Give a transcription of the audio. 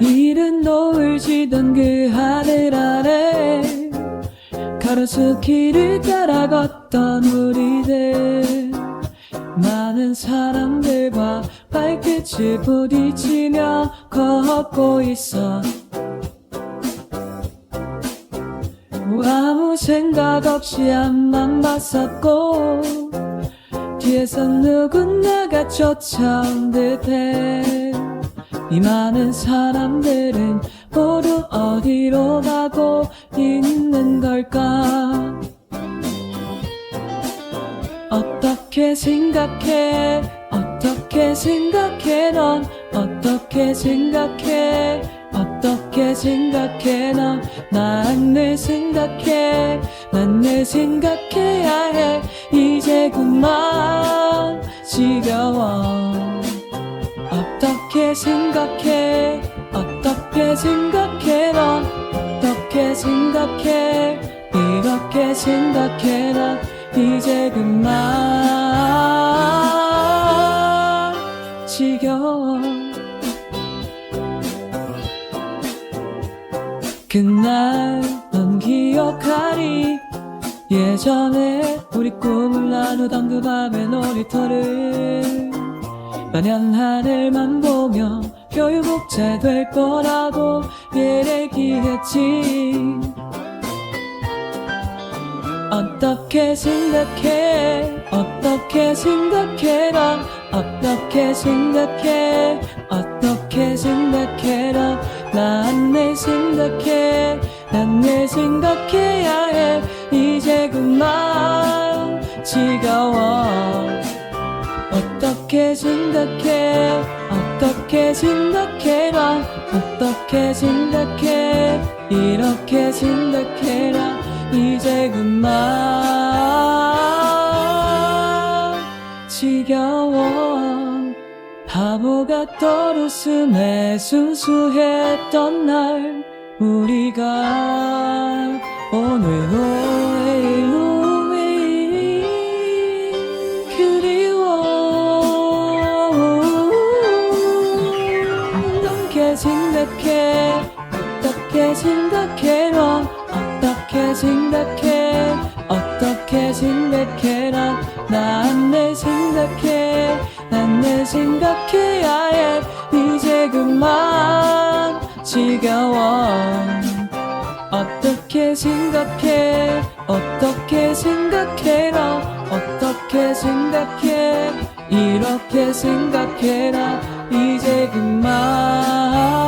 이른 노을 지던 그 하늘 아래 가로수길을 따라 걷던 우리들. 많은 사람들과 발끝을 부딪히며 걷고 있어. 아무 생각 없이 앞만 봤었고 뒤에서 누군가가 쫓아온 듯해 이 많은 사람들은 모두 어디로 가고 있는 걸까? 어떻게 생각해? 어떻게 생각해? 넌 어떻게 생각해? 어떻게 생각해? 넌난늘 생각해? 난 늘 생각해야 해. 이제 그만 지겨워 어떻게 생각해? 어떻게 생각해 넌 어떻게 생각해? 이렇게 생각해 난? 이제 그만. 지겨워. 그날 넌 기억하리 예전에 우리 꿈을 나누던 그 밤의 놀이터를 마냥 하늘만 보며 교육복제 될 거라고 얘기했지. 어떻게 생각해? 어떻게 생각해 넌 어떻게 생각해? 어떻게 생각해 넌난내 생각해. 난 내 생각해야 해. 이제 그만. 지겨워 어떻게 생각해? 어떻게 생각해라? 어떻게 생각해? 이렇게 생각해라. 이제 그만. 지겨워. 바보 같던 웃음에 순수했던 날 우리가 오늘 오 어떻게 생각해? 어떻게 생각해 넌 어떻게 생각해? 어떻게 생각해 난난내 생각해. 난내 생각해야 해. 이제 그만. 지겨워. 어떻게 생각해? 어떻게 생각해 너 어떻게 생각해? 이렇게 생각해라 이제 그만